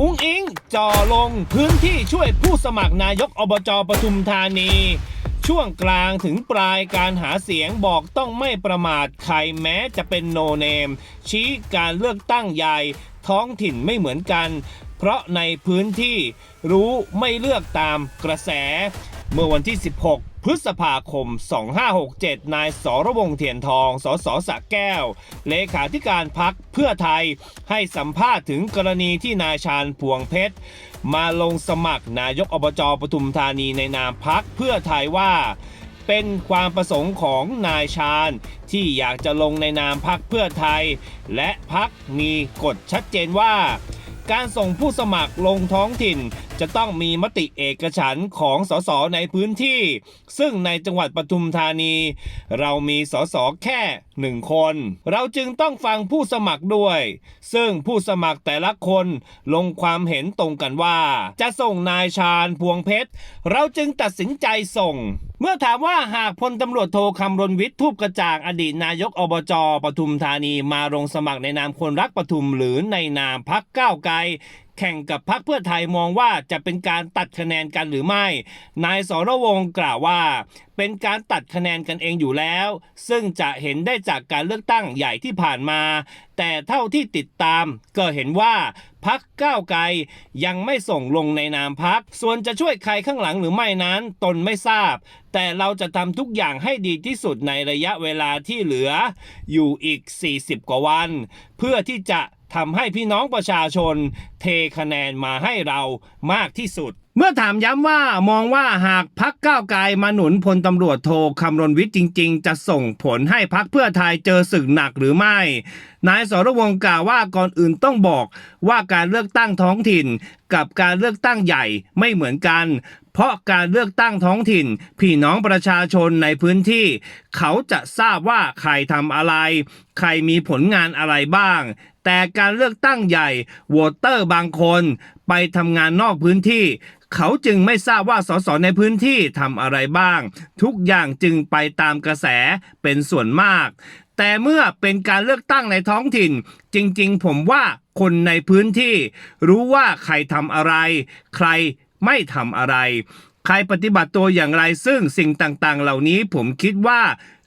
อุ้งอิงจ่อลงพื้นที่ช่วยผู้สมัครนายกอบจปทุมธานี ช่วงกลางถึงปลายการหาเสียงบอกต้องไม่ประมาทใครแม้จะเป็นโนเนม ชี้การเลือกตั้งใหญ่ท้องถิ่นไม่เหมือนกัน เพราะในพื้นที่รู้ไม่เลือกตามกระแส เมื่อวันที่ 16 พฤษภาคม 2567 นายสรวงเทียนทอง สสสะแก้ว เลขาธิการพักเพื่อไทย ให้สัมภาษณ์ถึงกรณีที่นายชาญพวงเพชร มาลงสมัครนายกอบจปทุมธานีในนามพักเพื่อไทยว่าเป็นความประสงค์ของนายชาญที่อยากจะลงในนามพักเพื่อไทย และพักมีกฎชัดเจนว่า การส่งผู้สมัครลงท้องถิ่น จะต้องมีมติเอกฉันของสสในพื้นที่ ซึ่งในจังหวัดปทุมธานี เรามีสสแค่หนึ่งคน เราจึงต้องฟังผู้สมัครด้วย ซึ่งผู้สมัครแต่ละคนลงความเห็นตรงกันว่า จะส่งนายชาญพวงเพชร เราจึงตัดสินใจส่ง เมื่อถามว่าหากพลตำรวจโทคำรณวิทย์ทูปกระจ่างอดีตนายกอบจปทุมธานีมาลงสมัครในนามคนรักปทุมหรือในนามพักก้าวไกล แข่งกับพรรคเพื่อไทยมองว่าจะเป็นการตัดคะแนนกันหรือไม่ นายสรวงศ์กล่าวว่า เป็นการตัดคะแนนกันเองอยู่แล้ว ซึ่งจะเห็นได้จากการเลือกตั้งใหญ่ที่ผ่านมา แต่เท่าที่ติดตามก็เห็นว่าพักก้าวไกลยังไม่ส่งลงในนามพัก ส่วนจะช่วยใครข้างหลังหรือไม่นั้นตนไม่ทราบ แต่เราจะทำทุกอย่างให้ดีที่สุดในระยะเวลาที่เหลือ อยู่อีก 40 กว่าวัน เพื่อที่จะทำให้พี่น้องประชาชน เทคะแนนมาให้เรามากที่สุด เมื่อถามย้ำว่ามองว่าหากพักก้าวไกลมาหนุนพลตำรวจโทคำรณวิทย์จริง ๆ จะส่งผลให้พักเพื่อไทยเจอศึกหนักหรือไม่ นายสรวงกล่าวว่าก่อนอื่นต้องบอกว่าการเลือกตั้งท้องถิ่นกับการเลือกตั้งใหญ่ไม่เหมือนกัน เพราะการเลือกตั้งท้องถิ่น พี่น้องประชาชนในพื้นที่ เขาจะทราบว่าใครทำอะไร ใครมีผลงานอะไรบ้าง แต่การเลือกตั้งใหญ่โหวตเตอร์บางคน ไปทำงานนอกพื้นที่เขาจึงไม่ทราบว่าสสในพื้นที่ทำอะไรบ้าง ทุกอย่างจึงไปตามกระแสเป็นส่วนมาก แต่เมื่อเป็นการเลือกตั้งในท้องถิ่น จริงๆ ผมว่า คนในพื้นที่ รู้ว่าใครทำอะไร ใครไม่ทำอะไร ใครปฏิบัติตัวอย่างไรซึ่งสิ่งต่างๆ เหล่านี้ผมคิดว่า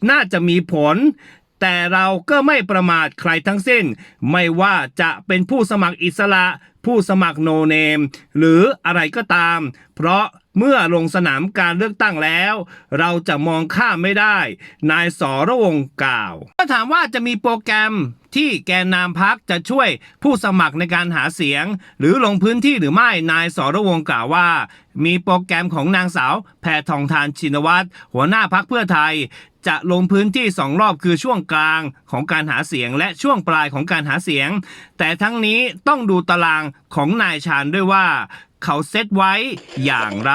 น่าจะมีผล แต่เราก็ไม่ประมาทใครทั้งสิ้น ไม่ว่าจะเป็นผู้สมัครอิสระ ผู้สมัครโนเนม หรืออะไรก็ตาม เพราะเมื่อลงสนามการเลือกตั้งแล้ว เราจะมองข้ามไม่ได้ นายสรวงกล่าว ก็ถามว่าจะมีโปรแกรม ที่แกนนำพักจะช่วยผู้สมัครในการหาเสียง หรือลงพื้นที่หรือไม่นายสรวงกล่าวว่า มีโปรแกรมของนางสาว แพทองทานชินวัตรหัวหน้าพักเพื่อไทย จะลงพื้นที่สองรอบคือช่วงกลางของการหาเสียงและช่วงปลายของการหาเสียง แต่ทั้งนี้ต้องดูตารางของนายชาญด้วยว่า เขาเซตไว้อย่างไร